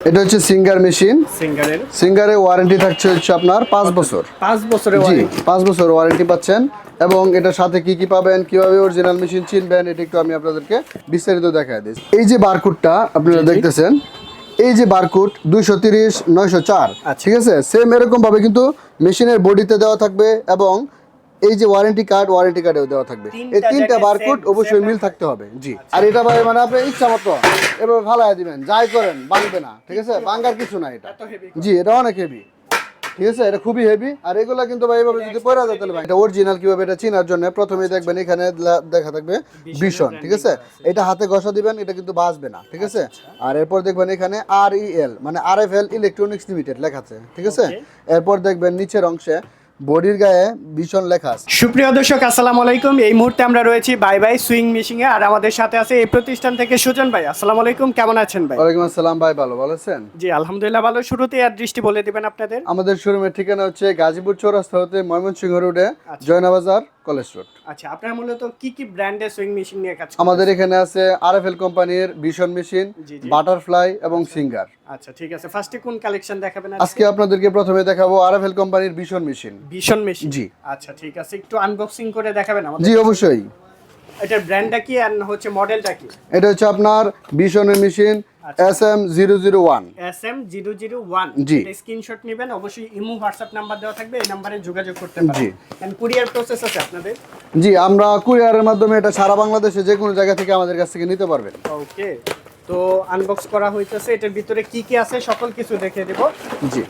এটা হচ্ছে singer machine. সিঙ্গারের। সিঙ্গারের ওয়ারেন্টি থাকছে হচ্ছে আপনার পাঁচ বছর। পাঁচ বছরের জি পাঁচ বছর ওয়ারেন্টি পাচ্ছেন। এবং এটার সাথে কি কি পাবেন কীভাবে অরিজিনাল মেশিন চিনবেন এটা একটু আমি আপনাদেরকে বিস্তারিত দেখাই দিই। এই যে বারকোডটা আপনারা দেখতেছেন এই যে বারকোড দুইশো তিরিশ নয়শো চার আচ্ছা। ঠিক আছে? সেম এরকম ভাবে কিন্তু মেশিনের বডিতে দেওয়া থাকবে এবং এই যে ওয়ারেন্টি কার্ড ওয়ারেন্টি কার্ডেও দেওয়া থাকবে। এই তিনটা বারকোড অবশ্যই মিল থাকতে হবে। জি। আর এটা ভাই মানে আপনি ইচ্ছা মতো এভাবে ফালাই দিবেন যাই করেন ভাঙবে না ঠিক আছে? ভাঙার কিছু না এটা। জি এটা অনেক হেভি ঠিক আছে? এটা খুবই হেভি আর এগুলা কিন্তু ভাই এভাবে যদি পড়া যায় তাহলে ভাই এটা অরিজিনাল কীভাবে এটা চেনার জন্য? প্রথমে দেখবেন এখানে দেখা থাকবে ভীষণ ঠিক আছে? এটা হাতে ঘষা দিবেন এটা কিন্তু বাজবে না ঠিক আছে? আর এরপর দেখবেন এখানে আর ই এল মানে R F L electronics limited লেখা আছে ঠিক আছে? এরপর দেখবেন নিচের অংশে বডির গায়ে ভীষণ লেখা আছে। সুপ্রিয় দর্শক আসসালামু আলাইকুম। এই মুহূর্তে আমরা রয়েছি বাই বাই সুইং মিশিং এ আর আমাদের সাথে আছে এই প্রতিষ্ঠান থেকে সুজন ভাই। আসসালামু আলাইকুম কেমন আছেন ভাই? ওয়ালাইকুম আসসালাম ভাই ভালো ভালো আছেন? জি আলহামদুলিল্লাহ ভালো। শুরুতে আর দৃষ্টি বলে দিবেন আপনাদের। আমাদের শোরুমের ঠিকানা হচ্ছে গাজীপুর চৌরাস্তা হতে ময়মনসিংহ রোডে জয়নাবাজার কলেজ রোড। আচ্ছা আপনারা মূলত কি কি ব্র্যান্ডের সুইং মেশিন নিয়ে কাজ আমাদের এখানে আছে আরএফএল এল কোম্পানির ভীষণ মেশিন। বাটারফ্লাই এবং সিঙ্গার আচ্ছা ঠিক আছে। ফার্স্টে কোন কালেকশন দেখাবেন আজকে? আপনাদেরকে প্রথমে দেখাবো আরএফএল কোম্পানির ভীষণ মেশিন ভীষণ মেশিন জি। আচ্ছা ঠিক আছে। একটু আনবক্সিং করে দেখাবেন আমাদের জি অবশ্যই। এটার ব্র্যান্ডটা কি আর হচ্ছে মডেলটা কি? এটা হচ্ছে আপনার ভীষণের মেশিন আচ্ছা। S M zero zero one S M zero zero one জি। স্ক্রিনশট নেবেন অবশ্যই ইমো হোয়াটসঅ্যাপ নাম্বার দেওয়া থাকবে এই নাম্বারে যোগাযোগ করতে জি। পারেন কুরিয়ার প্রসেস আছে আপনাদের? জি আমরা কুরিয়ারের মাধ্যমে এটা সারা বাংলাদেশে যে কোনো জায়গা থেকে আমাদের কাছ থেকে নিতে পারবেন। ওকে তো আনবক্স করা হইতেছে। এটার ভিতরে কি কি আছে? সকল কিছু দেখে দেব। জি।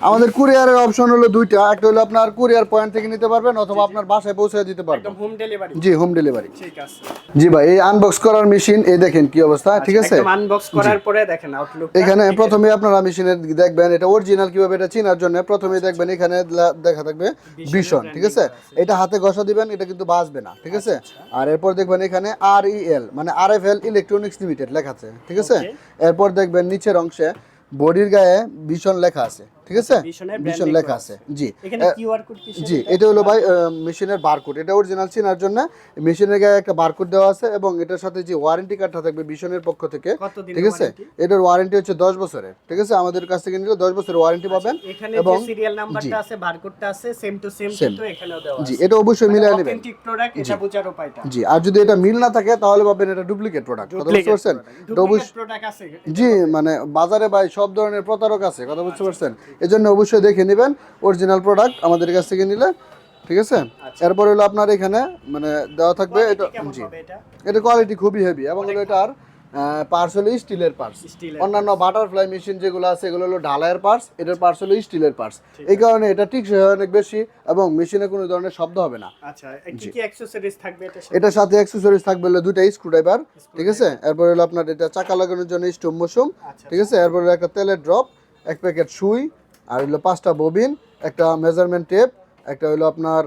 আমাদের কুরিয়ারের অপশন হলো দুইটা। একটা হলো আপনার কুরিয়ার পয়েন্ট থেকে নিতে পারবেন অথবা আপনার বাসায় পৌঁছে দিতে পারবেন। হোম ডেলিভারি জি হোম ডেলিভারি ঠিক আছে। জি ভাই এই আনবক্স করার মেশিন এই দেখেন কি অবস্থা ঠিক আছে? আনবক্স করার পরে দেখেন আউটলুক এখানে প্রথমে আপনারা মেশিনে দেখবেন এটা অরিজিনাল কীভাবে এটা চেনার জন্য প্রথমে দেখবেন এখানে দেখা থাকবে ভীষণ ঠিক আছে? এটা হাতে ঘষা দিবেন এটা কিন্তু বাজবে না ঠিক আছে? আর এরপর দেখবেন এখানে আর ই এল মানে R F L electronics limited লেখা আছে ঠিক আছে? এরপর দেখবেন নিচের অংশে বডির গায়ে ভীষণ লেখা আছে ঠিক আছে? লেখা আছে। জি। জি এটা? হলো ভাই মেশিনের বারকোড এটা অরিজিনাল চেনার জন্য মেশিনের গায়ে একটা বারকোড দেওয়া আছে এবং এটার সাথে যে ওয়ারেন্টি কার্ডটা থাকবে ভীষণের পক্ষ থেকে ঠিক আছে? এটার ওয়ারেন্টি হচ্ছে দশ বছরের ঠিক আছে? আমাদের কাছ থেকে নিলে দশ বছরের ওয়ারেন্টি পাবেন এবং সিরিয়াল নাম্বারটা আছে বারকোডটা আছে সেম টু সেম কিন্তু এখানেও দেওয়া জি এটা অবশ্যই মিলিয়ে নেবেন। অথেন্টিক প্রোডাক্ট এটা বোঝার উপায়টা। জি আর যদি এটা মিল না থাকে তাহলে পাবেন এটা ডুপ্লিকেট প্রোডাক্ট কথা বুঝতে পারছেন? ডুপ্লিকেট প্রোডাক্ট আছে জি মানে বাজারে ভাই সব ধরনের প্রতারক আছে কথা বুঝতে পারছেন? এজন্য অবশ্যই দেখে নেবেন অরিজিনাল প্রোডাক্ট আমাদের কাছ থেকে নিলে ঠিক আছে? এরপর হলো আপনার এখানে মানে দেওয়া থাকবে এটা জি। এটা? এটা কোয়ালিটি খুবই হেভি এবং হলো এটার পার্স হলো স্টিলের পার্স অন্যান্য বাটারফ্লাই মেশিন যেগুলো আছে এগুলো হলো ঢালাইয়ের পার্স এটার পার্স হলো স্টিলের পার্স এই কারণে এটা ঠিক অনেক বেশি এবং মেশিনে কোনো ধরনের শব্দ হবে না। আচ্ছা কি কি অ্যাকসেসরিজ থাকবে এটা এটার সাথে অ্যাক্সেসরিজ থাকবে হলো দুইটা স্ক্রুড্রাইভার ঠিক আছে? এরপর হলো আপনার এটা চাকা লাগানোর জন্য স্টোম আচ্ছা, ঠিক আছে? এরপর একটা তেলের ড্রপ এক প্যাকেট সুই আর হইল পাঁচটা ববিন একটা মেজারমেন্ট টেপ একটা হলো আপনার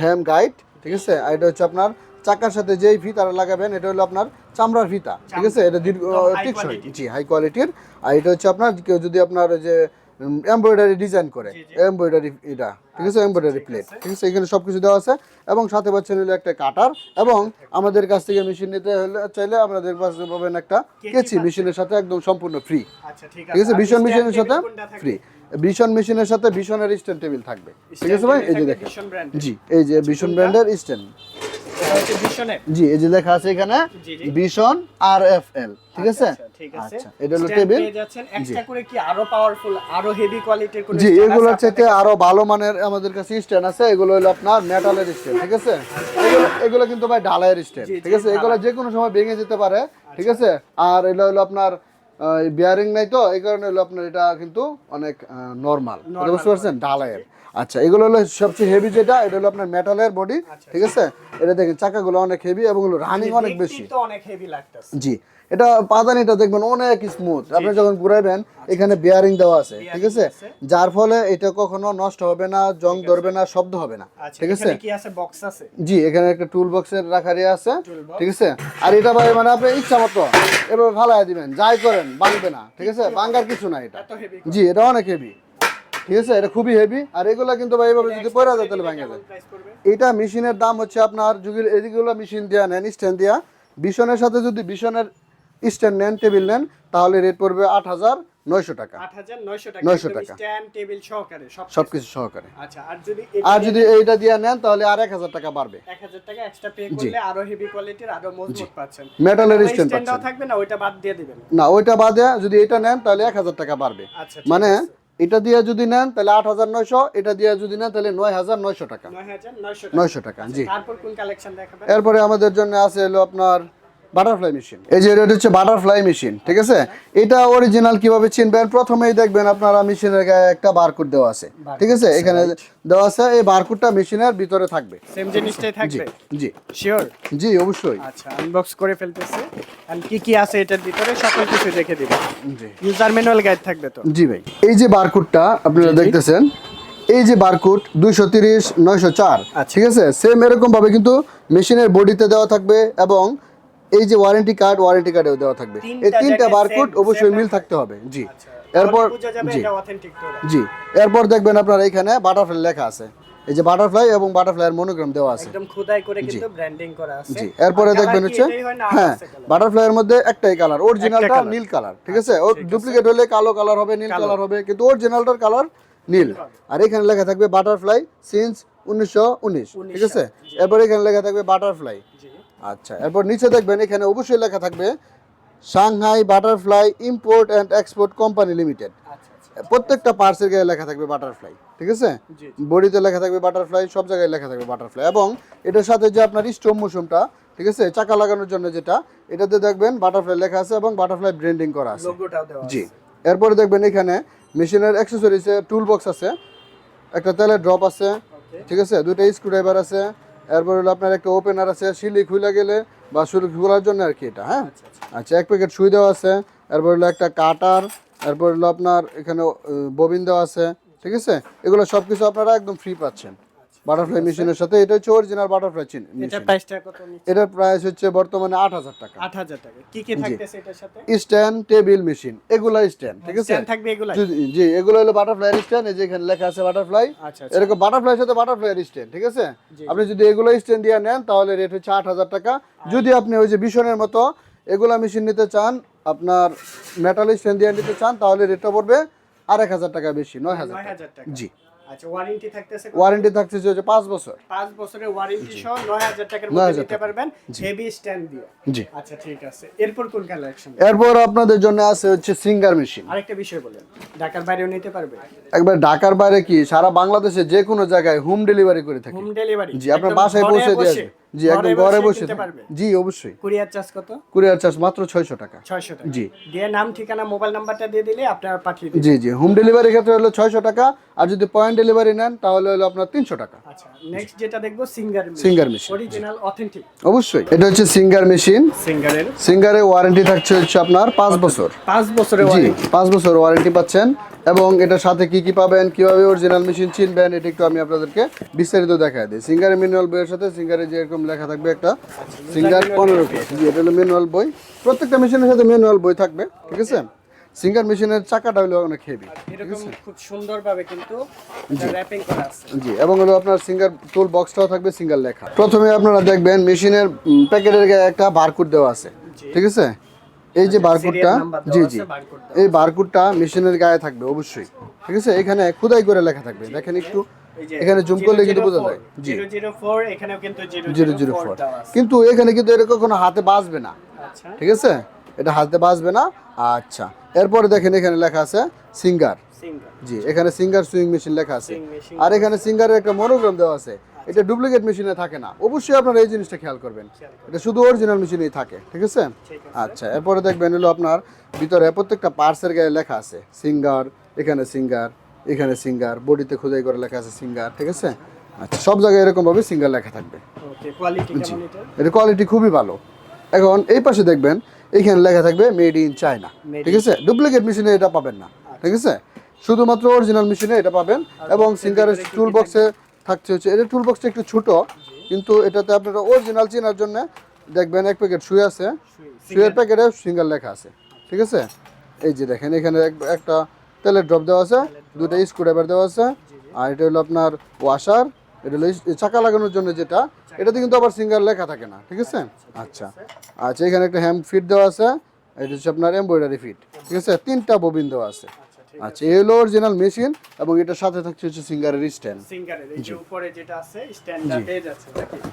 হ্যাম গাইড ঠিক আছে? আর এটা হচ্ছে আপনার চাকার সাথে যেই ফিতাটা লাগাবেন এটা হলো আপনার চামড়ার ফিতা ঠিক আছে? এটা দীর্ঘ টিকসই জি হাই কোয়ালিটির আর এটা হচ্ছে আপনার কেউ যদি আপনার ওই যে এমব্রয়ডারি ডিজাইন করে। এমব্রয়ডারি এটা ঠিক আছে? এমব্রয়ডারি প্লেট ঠিক আছে। এখানে সব কিছু দেওয়া আছে এবং সাথে পাচ্ছেন হলো একটা কাটার এবং আমাদের কাছ থেকে মেশিন নিতে হলে চাইলে আপনাদের কাছে পাবেন একটা কেচি মেশিনের সাথে একদম সম্পূর্ণ ফ্রি আচ্ছা ঠিক ঠিক আছে? ভীষণ মেশিনের সাথে? ফ্রি ভীষণ মেশিনের সাথে ভীষণের স্ট্যান্ড টেবিল থাকবে। ঠিক আছে ভাই? এই যে দেখেন। জি এই যে ভীষণ ব্র্যান্ডের স্ট্যান্ড জি এই যে লেখা আছে এখানে। ভীষণ আর এফ এল ঠিক আছে? আচ্ছা, ঠিক আছে? আচ্ছা এটা হলো টেবিল পেয়ে যাচ্ছেন। এক্সট্রা করে কি আরও পাওয়ারফুল আরও হেভি কোয়ালিটির কোন জি আপনাদের চাইতে আরও ভালো মানের আমাদের কাছে স্ট্যান্ড আছে। এগুলো হলো আপনার মেটালের স্ট্যান্ড ঠিক আছে? এগুলো এগুলো কিন্তু ভাই ঢালাইয়ের স্ট্যান্ড ঠিক আছে? এগুলো যে কোনো সময় ভেঙে যেতে পারে ঠিক আছে? আর এগুলো হলো আপনার বিয়ারিং নাই তো এই কারণে হলো আপনার এটা কিন্তু অনেক নর্মাল বুঝতে পারছেন? ঢালাইয়ের। আচ্ছা এগুলো হলো সবচেয়ে হেভি যেটা এটা হলো আপনার মেটালের বডি ঠিক আছে? এটা দেখেন চাকাগুলো অনেক হেভি এবং রানিং অনেক বেশি। অনেক হেভি লাগতেছে। জি এটা পাদানিটা দেখবেন অনেক স্মুথ আপনি যখন ঘুরাইবেন এখানে বিয়ারিং দেওয়া আছে ঠিক আছে? যার ফলে এটা কখনো নষ্ট হবে না জং ধরবে না শব্দ হবে না আচ্ছা ঠিক আছে? জি এখানে একটা টুল বক্সের রাখার আছে ঠিক আছে? আর এটা ভাই মানে আপনি ইচ্ছা মতো এভাবে ফালাই দিবেন যাই করেন ভাঙবে না ঠিক আছে? ভাঙার কিছু না এটা। জি এটা অনেক হেভি ঠিক আছে? এটা খুবই হেভি আর এগুলা কিন্তু ভাই এভাবে যদি পড়া যায় তাহলে ভাঙে যায়। এটা মেশিনের দাম হচ্ছে আপনার যুগের এদিকগুলো মেশিন দেওয়া নেন স্ট্যান্ড দেওয়া বিশনের সাথে যদি বিশনের স্ট্যান্ড নেন টেবিল নেন তাহলে রেট পড়বে আট হাজার নয়শো টাকা। নয়শো টাকা। 900 একদম টাকা। স্ট্যান্ড টেবিল সহকারে সব সবকিছু সহকারে। আচ্ছা আর যদি এইটা দিয়ে নেন তাহলে আর এক হাজার টাকা বাড়বে। এক হাজার টাকা এক্সট্রা পে করলে আরও হেভি কোয়ালিটির আরও মজবুত পাচ্ছেন। মেটালের স্ট্যান্ড পাচ্ছেন। থাকবে না ওইটা বাদ দিয়ে দিবেন। না ওইটা বাদে যদি এটা নেন তাহলে এক হাজার টাকা বাড়বে। আচ্ছা মানে এটা দিয়ে যদি নেন তাহলে আট হাজার নয়শো এটা দিয়ে যদি নেন তাহলে নয় হাজার নয়শো টাকা। নয় হাজার নয়শো টাকা। জি। তারপর কোন কালেকশন দেখাবেন? এরপরে আমাদের জন্য আছে হলো আপনার বাটারফ্লাই মেশিন। এই যে এটা হচ্ছে বাটারফ্লাই মেশিন ঠিক আছে? এটা অরিজিনাল কীভাবে চিনবেন? প্রথমেই দেখবেন আপনারা মেশিনের গায়ে একটা বারকোড দেওয়া আছে ঠিক আছে? এখানে দেওয়া আছে এই বারকোডটা মেশিনের ভিতরে থাকবে। সেম জিনিসটাই থাকবে? জি। শিওর জি অবশ্যই। আচ্ছা আনবক্স করে ফেলতেছে। এন্ড কি কি আছে এটার ভিতরে? সকল কিছু দেখে দিবেন। জি। ইউজার ম্যানুয়াল গাইড থাকবে তো? জি ভাই। এই যে বারকোডটা আপনারা দেখতেছেন এই যে বারকোড দুইশো তিরিশ নয়শো চার আচ্ছা। ঠিক আছে? সেম এরকম ভাবে কিন্তু মেশিনের বডিতে দেওয়া থাকবে এবং এই যে ওয়ারেন্টি কার্ড ওয়ারেন্টি কার্ডেও দেওয়া থাকবে। এই তিনটা বারকোড অবশ্যই মিল থাকতে হবে জি। আচ্ছা এরপর জি। জি। এরপর দেখবেন আপনার এখানে বাটারফ্লাই লেখা আছে। এই যে বাটারফ্লাই এবং বাটারফ্লাইয়ের মনোগ্রাম দেওয়া আছে। একদম খোদাই করে কিন্তু ব্র্যান্ডিং করা আছে। জি। এরপরে দেখবেন হচ্ছে হয়? বাটারফ্লাইয়ের মধ্যে একটাই কালার অরিজিনালটা। নীল কালার ঠিক আছে? ও ডুপ্লিকেট হলে কালো কালার হবে নীল কালার হবে কিন্তু অরিজিনালটার কালার নীল। আর এখানে লেখা থাকবে বাটারফ্লাই সিন্স উনিশশো উনিশ ঠিক আছে? এরপর এখানে লেখা থাকবে বাটারফ্লাই আচ্ছা এরপর নিচে দেখবেন এখানে অবশ্যই লেখা থাকবে Shanghai butterfly import and export company limited. আচ্ছা আচ্ছা প্রত্যেকটা পার্সের গায়ে লেখা থাকবে বাটারফ্লাই ঠিক আছে? বডিতে লেখা থাকবে বাটারফ্লাই সব জায়গায় লেখা থাকবে বাটারফ্লাই। এবং এটার সাথে যে আপনার স্টোম মোশনটা ঠিক আছে চাকা লাগানোর জন্য যেটা এটাতে দেখবেন বাটারফ্লাই লেখা আছে এবং বাটারফ্লাই ব্র্যান্ডিং করা আছে। জি। এরপরে দেখবেন এখানে মেশিনের অ্যাক্সেসরিজে টুল বক্স আছে একটা তেলের ড্রপ আছে ঠিক আছে দুটো স্ক্রুড্রাইভার আছে এরপর হলো আপনার একটা ওপেনার আছে সিলি খুলে গেলে বা শুরু খোলার জন্য আর কি এটা হ্যাঁ? আচ্ছা আচ্ছা। আচ্ছা এক প্যাকেট সুই দেওয়া আছে এরপর হলো একটা কাটার এরপর হলো আপনার এখানে ববিন দেওয়া আছে ঠিক আছে? এগুলো সব কিছু আপনারা একদম ফ্রি পাচ্ছেন। বাটারফ্লাই মেশিনের সাথে এটা হচ্ছে অরিজিনাল বাটারফ্লাই চিন এটা প্রাইসটা কত এটার প্রাইস হচ্ছে বর্তমানে আট হাজার টাকা। আট হাজার টাকা। কি কি থাকতেছে এটার সাথে? স্ট্যান্ড টেবিল মেশিন এগুলা স্ট্যান্ড ঠিক আছে? স্ট্যান্ড থাকবে এগুলাই? জি, এগুলো হলো বাটারফ্লাই স্ট্যান্ড এই যে এখানে লেখা আছে বাটারফ্লাই আচ্ছা আচ্ছা। এরকম বাটারফ্লাইয়ের সাথে বাটারফ্লাই স্ট্যান্ড ঠিক আছে? আপনি যদি এগুলো স্ট্যান্ড দিয়ে নেন তাহলে রেট হচ্ছে আট হাজার টাকা। যদি আপনি ওই যে বিশনের মতো এগুলা মেশিন নিতে চান আপনার মেটাল স্ট্যান্ড দিয়ে নিতে চান তাহলে রেটটা পড়বে আর এক হাজার টাকা বেশি নয় হাজার জি। আচ্ছা ওয়ারেন্টি থাকতেছে ওয়ারেন্টি থাকছে যে বছর। বছরের ওয়ারেন্টি সহ নয় হাজার টাকার মধ্যে নিতে পারবেন হেভি স্ট্যান্ড দিয়ে। জি। আচ্ছা ঠিক আছে। এরপর কোন কালেকশন এরপর আপনাদের জন্য আছে হচ্ছে সিঙ্গার মেশিন আরেকটা বিষয় বলেন ঢাকার বাইরেও নিতে পারবে? একবার ঢাকার বাইরে কি সারা বাংলাদেশে যে কোনো জায়গায় হোম ডেলিভারি করে থাকে। হোম ডেলিভারি জি আপনার বাসায় পৌঁছে দিয়ে আসবে। জি একদম ঘরে বসে জি অবশ্যই। কুরিয়ার চার্জ কত? কুরিয়ার চার্জ মাত্র ছয়শো টাকা। ছয়শো টাকা। জি। দিয়ে নাম ঠিকানা মোবাইল নাম্বারটা দিয়ে দিলে আপনারা পাঠিয়ে দিন জি জি। হোম ক্ষেত্রে হলো ছয়শো টাকা আর যদি পয়েন্ট ডেলিভারি নেন তাহলে হলো আপনার তিনশো টাকা। আচ্ছা নেক্সট যেটা দেখব Singer Singer machine. Original authentic অবশ্যই। এটা হচ্ছে সিঙ্গার মেশিন। সিঙ্গারের। সিঙ্গারের ওয়ারেন্টি থাকছে হচ্ছে আপনার পাঁচ বছর। পাঁচ বছরের ওয়ারেন্টি পাঁচ বছর ওয়ারেন্টি পাচ্ছেন। এবং এটার সাথে কি কি পাবেন কীভাবে অরিজিনাল মেশিন চিনবেন এটা একটু আমি আপনাদেরকে বিস্তারিত দেখাই দিই। সিঙ্গারের ম্যানুয়াল বইয়ের সাথে সিঙ্গারে যেরকম লেখা থাকবে একটা সিঙ্গার পনেরো জি এটা হলো ম্যানুয়াল বই। প্রত্যেকটা মেশিনের সাথে ম্যানুয়াল বই থাকবে ঠিক আছে? সিঙ্গার মেশিনের চাকাটা হলো অনেক হেভি এরকম খুব সুন্দরভাবে কিন্তু র্যাপিং করা আছে। জি এবং হলো আপনার সিঙ্গার টুল বক্সটাও থাকবে সিঙ্গার লেখা। প্রথমে আপনারা দেখবেন মেশিনের প্যাকেটের গায়ে একটা বারকোড দেওয়া আছে ঠিক আছে? এই যে বারকোডটা জি জি। দেওয়া এই বারকোডটা মেশিনের গায়ে থাকবে অবশ্যই। ঠিক আছে? এখানে খোদাই করে লেখা থাকবে। দেখেন একটু এখানে জুম করলে কিন্তু বোঝা যায়। জি। 004 এখানেও কিন্তু জিরো জিরো 004 ফোর কিন্তু এখানে কিন্তু এরকম কোনো হাতে বাজবে না। আচ্ছা। ঠিক আছে? এটা হাতে বাজবে না। আচ্ছা। এরপরে দেখেন এখানে লেখা আছে সিঙ্গার সিঙ্গার জি এখানে সিঙ্গার সুইং মেশিন লেখা আছে। আর এখানে সিঙ্গারের একটা মনোগ্রাম দেওয়া আছে। এটা ডুপ্লিকেট মেশিনে থাকে না। অবশ্যই আপনারা এই জিনিসটা খেয়াল করবেন। এটা শুধু অরিজিনাল মেশিনেই থাকে ঠিক আছে? আচ্ছা এরপরে দেখবেন হলো আপনার ভিতরে প্রত্যেকটা পার্টসের গায়ে লেখা আছে। সিঙ্গার এখানে সিঙ্গার এখানে সিঙ্গার বডিতে খোদাই করে লেখা আছে সিঙ্গার ঠিক আছে? আচ্ছা সব জায়গায় এরকম ভাবে সিঙ্গার লেখা থাকবে। ওকে কোয়ালিটি কেমন এটা? কোয়ালিটি খুবই ভালো। এখন এই পাশে দেখবেন এইখানে লেখা থাকবে মেড ইন চায়না ঠিক আছে? ডুপ্লিকেট মেশিনে এটা পাবেন না ঠিক আছে? শুধুমাত্র অরিজিনাল মেশিনে এটা পাবেন এবং সিঙ্গারের টুল বক্সে থাকছে হচ্ছে এটা টুল বক্সটা একটু ছোট কিন্তু এটাতে আপনারা অরিজিনাল চেনার জন্য দেখবেন এক প্যাকেট শুয়ে আছে। শুয়ের প্যাকেটে সিঙ্গার লেখা আছে ঠিক আছে? এই যে দেখেন এখানে এক- একটা তেলের ড্রপ দেওয়া আছে দুটো স্ক্রুড্রাইভার দেওয়া আছে আর এটা হলো আপনার ওয়াশার এটা হলো চাকা লাগানোর জন্য যেটা এটাতে কিন্তু আবার সিঙ্গার লেখা থাকে না ঠিক আছে? আচ্ছা আচ্ছা এখানে একটা হ্যাম ফিট দেওয়া আছে এটা হচ্ছে আপনার এমব্রয়ডারি ফিট ঠিক আছে? তিনটা ববিন দেওয়া আছে। আচ্ছা এই হলো অরিজিনাল মেশিন এবং এটা সাথে থাকছে হচ্ছে সিঙ্গারের স্ট্যান্ড সিঙ্গারের এই যে উপরে যেটা আছে স্ট্যান্ডার্ড এজ আছে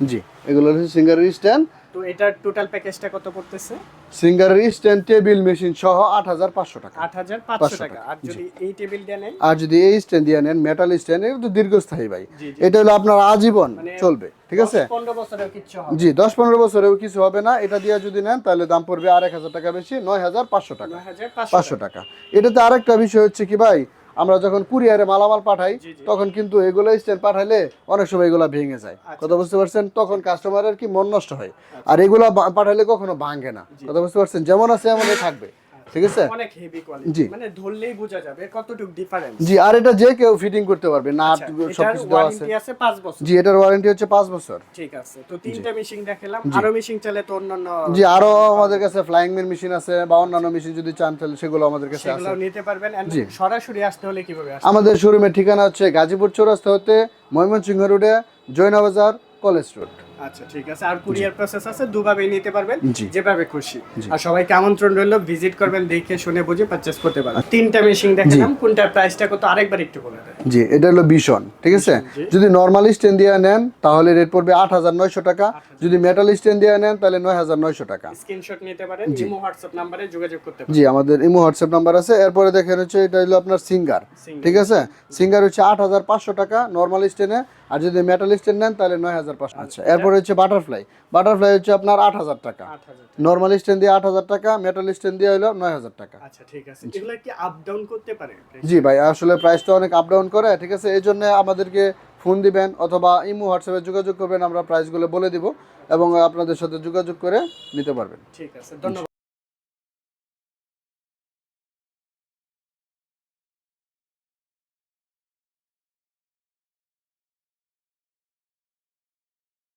জি এগুলো হচ্ছে সিঙ্গারের স্ট্যান্ড তো এটার টোটাল প্যাকেজটা কত পড়তেছে? সিঙ্গারের স্ট্যান্ড টেবিল মেশিন সহ আট হাজার পাঁচশো টাকা। আট হাজার পাঁচশো 500 টাকা। আর যদি এই টেবিলটা নেন? আর যদি এই স্ট্যান্ড দিয়ে নেন মেটাল স্ট্যান্ড এটা তো দীর্ঘস্থায়ী ভাই। এটা হলো আপনার আজীবন চলবে ঠিক আছে? দশ, পনেরো বছরেও কিচ্ছু হবে। জি দশ পনেরো বছরেও কিছু হবে না। এটা দিয়ে যদি নেন তাহলে দাম পড়বে আর এক হাজার টাকা বেশি নয় হাজার পাঁচশো টাকা। নয় হাজার পাঁচশো পাঁচশো টাকা। এটাতে আরেকটা বিষয় হচ্ছে কি ভাই আমরা যখন কুরিয়ারে মালামাল পাঠাই। তখন কিন্তু এগুলো স্ট্যান্ড পাঠাইলে অনেক সময় এগুলো ভেঙে যায়। আচ্ছা। কথা বুঝতে পারছেন? তখন কাস্টমারের কি মন নষ্ট হয়? আর এগুলো পাঠালে পাঠাইলে কখনো ভাঙে না। কথা বুঝতে পারছেন? যেমন আছে এমনই থাকবে। ঠিক আছে? অনেক হেভি জি। কোয়ালিটি মানে ধরলেই বোঝা যাবে কতটুকু ডিফারেন্স জি আর এটা যে কেউ ফিটিং করতে পারবে না আচ্ছা, সবকিছু দেওয়া আছে। ওয়ারেন্টি আছে পাঁচ বছর। জি এটার ওয়ারেন্টি হচ্ছে পাঁচ বছর। ঠিক আছে তো তিনটা মেশিন দেখালাম। আরও মেশিন চালে তো অন্যান্য জি আরও আমাদের কাছে ফ্লাইং মেন মেশিন আছে বা অন্যান্য মেশিন যদি চান তাহলে সেগুলো আমাদের কাছে আছে। সেগুলো নিতে পারবেন। সরাসরি আসতে হলে কীভাবে আসতে আমাদের শোরুমের ঠিকানা হচ্ছে গাজীপুর চৌরাস্তা হতে ময়মনসিংহ রোডে জয়নাবাজার কলেজ রোড আচ্ছা ঠিক আছে। আর কুরিয়ার প্রসেস আছে দুভাবেই নিতে পারবেন যেভাবে খুশি। আর সবাইকে আমন্ত্রণ রইল ভিজিট করবেন দেখে শুনে বুঝে করতে পারবেন। তিনটা মেশিন দেখালাম কোনটার প্রাইসটা কত আরেকবার একটু বলে দেন। জি এটা হলো বিশন ঠিক আছে? যদি নর্মাল স্ট্যান্ড দিয়ে নেন তাহলে রেট পড়বে আট হাজার নয়শো টাকা। যদি মেটাল স্ট্যান্ড দিয়ে নেন তাহলে নয় হাজার নয়শো টাকা। স্ক্রিনশট নিতে পারেন ইমো হোয়াটসঅ্যাপ নাম্বারে যোগাযোগ করতে পারেন। জি আমাদের ইমো হোয়াটসঅ্যাপ নাম্বার আছে। এরপরে দেখেন হচ্ছে এটা হলো আপনার সিঙ্গার। ঠিক আছে? সিঙ্গার হচ্ছে আট হাজার পাঁচশো টাকা নর্মাল স্ট্যান্ডে আর যদি মেটাল স্ট্যান্ড নেন তাহলে নয় হাজার পাঁচশো। আচ্ছা এরপরে হচ্ছে বাটারফ্লাই বাটারফ্লাই হচ্ছে আপনার আট হাজার টাকা। নর্মাল স্ট্যান্ড দিয়ে আট হাজার টাকা মেটাল স্ট্যান্ড দিয়ে হলো নয় হাজার টাকা। আচ্ছা ঠিক আছে। এগুলো কি আপ ডাউন করতে পারে? জি ভাই আসলে প্রাইসটা অনেক আপ ডাউন করে ঠিক আছে? এই জন্য আমাদেরকে ফোন দিবেন অথবা ইমো হোয়াটসঅ্যাপে যোগাযোগ করবেন আমরা প্রাইসগুলো বলে দিব এবং আপনাদের সাথে যোগাযোগ করে নিতে পারবেন। ঠিক আছে ধন্যবাদ।